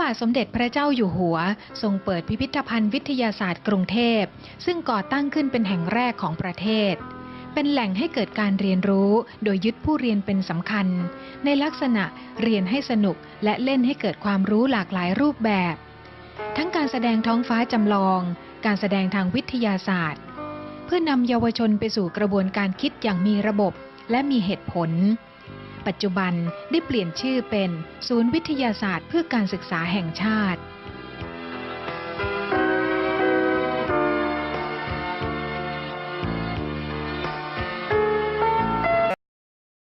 บาทสมเด็จพระเจ้าอยู่หัว ทรงเปิดพิพิธภัณฑ์วิทยาศาสตร์กรุงเทพ ซึ่งก่อตั้งขึ้นเป็นแห่งแรกของประเทศ เป็นแหล่งให้เกิดการเรียนรู้ โดยยึดผู้เรียนเป็นสำคัญ ในลักษณะเรียนให้สนุกและเล่นให้เกิดความรู้หลากหลายรูปแบบ ทั้งการแสดงท้องฟ้าจำลอง การแสดงทางวิทยาศาสตร์ เพื่อนำเยาวชนไปสู่กระบวนการคิดอย่างมีระบบและมีเหตุผล ปัจจุบันได้เปลี่ยนชื่อเป็น ศูนย์วิทยาศาสตร์เพื่อการศึกษาแห่งชาติ